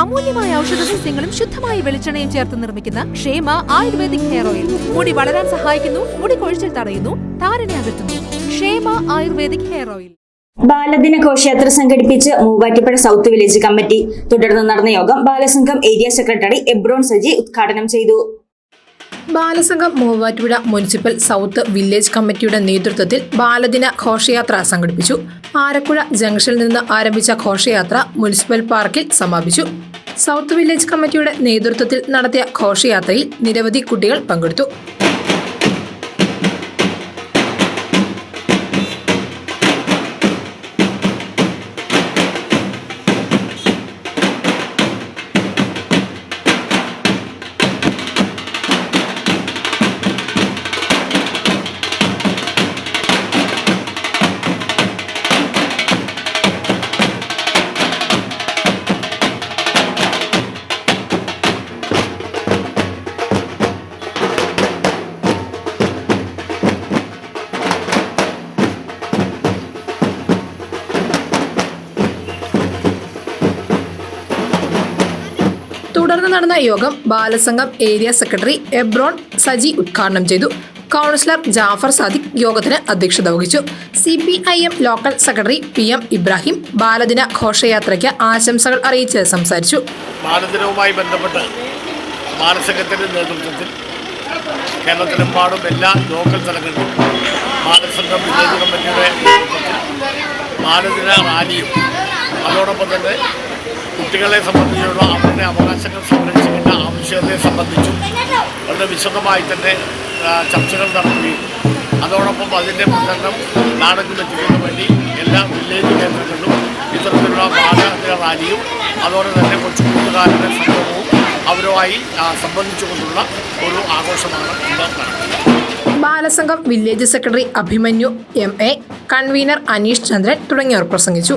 അമൂല്യമായ ഔഷധ സസ്യങ്ങളും ശുദ്ധമായ വെളിച്ചെണ്ണയും ചേർത്ത് നിർമ്മിക്കുന്ന ക്ഷേമ ആയുർവേദിക് ഹെയർ ഓയിൽ. മുടി വളരാൻ സഹായിക്കുന്നു മുടി കൊഴിച്ചിൽ തടയുന്നു താരനെ അകറ്റുന്നു. ക്ഷേമ ആയുർവേദിക് ഹെയർ ഓയിൽ. ബാലദിന ഘോഷയാത്ര സംഘടിപ്പിച്ച് മൂവാറ്റുപുഴ സൗത്ത് വില്ലേജ് കമ്മിറ്റി. തുടർന്ന് നടന്ന യോഗം ബാലസംഘം ഏരിയ സെക്രട്ടറി എബ്രോൺ സജി ഉദ്ഘാടനം ചെയ്തു. Balasangham Muvattupuzha municipal south village കമ്മിറ്റിയുടെ നേതൃത്വത്തിൽ ബാലദിന ഘോഷയാത്ര സംഘടിപ്പിച്ചു. ആരക്കുഴ ജംഗ്ഷനിൽ നിന്ന് ആരംഭിച്ച ഘോഷയാത്ര മുനിസിപ്പൽ പാർക്കിൽ സമാപിച്ചു. സൗത്ത് വില്ലേജ് കമ്മിറ്റിയുടെ നേതൃത്വത്തിൽ നടത്തിയ ഘോഷയാത്രയിൽ നിരവധി കുട്ടികൾ പങ്കെടുത്തു തുടർന്ന് നടന്ന യോഗം ബാലസംഘം ഏരിയ സെക്രട്ടറി എബ്രോൺ സജി ഉദ്ഘാടനം ചെയ്തു. കൗൺസിലർ ജാഫർ സാദിഖ് യോഗത്തിന് അധ്യക്ഷത വഹിച്ചു. C P I M local secretary P M Ibrahim ബാലദിന ഘോഷയാത്രയ്ക്ക് ആശംസകൾ അറിയിച്ച് സംസാരിച്ചു. ബാലദിനവുമായി ബന്ധപ്പെട്ട് ബാലസംഘത്തിന്റെ നേതൃത്വത്തിൽ കേരളത്തിലെമ്പാടും എല്ലാ ലോക്കൽ തലങ്ങളിലും ബാലസംഘം ബാലദിന റാലിയും അതോടൊപ്പം കുട്ടികളെ സംബന്ധിച്ചുള്ള അവരുടെ അവകാശങ്ങൾ സംരക്ഷിക്കേണ്ട ആവശ്യത്തെ സംബന്ധിച്ചും വളരെ വിശദമായി തന്നെ ചർച്ചകൾ നടത്തുകയും അതോടൊപ്പം അതിന്റെ പ്രചരണം നാടകം എത്തിക്കുന്നതിന് വേണ്ടി എല്ലാ വില്ലേജ് കേന്ദ്രങ്ങളിലും ഇത്തരത്തിലുള്ള ബാലദിന റാലിയും അതുപോലെ തന്നെ കൊച്ചു കൂട്ടുകാരുടെ സംഗമവും അവരുമായി സംബന്ധിച്ചുകൊണ്ടുള്ള ഒരു ആഘോഷമാണ് ഇന്ന് Balasangham village secretary Abhimanyu M A convener Aneesh Chandran തുടങ്ങിയവർ പ്രസംഗിച്ചു.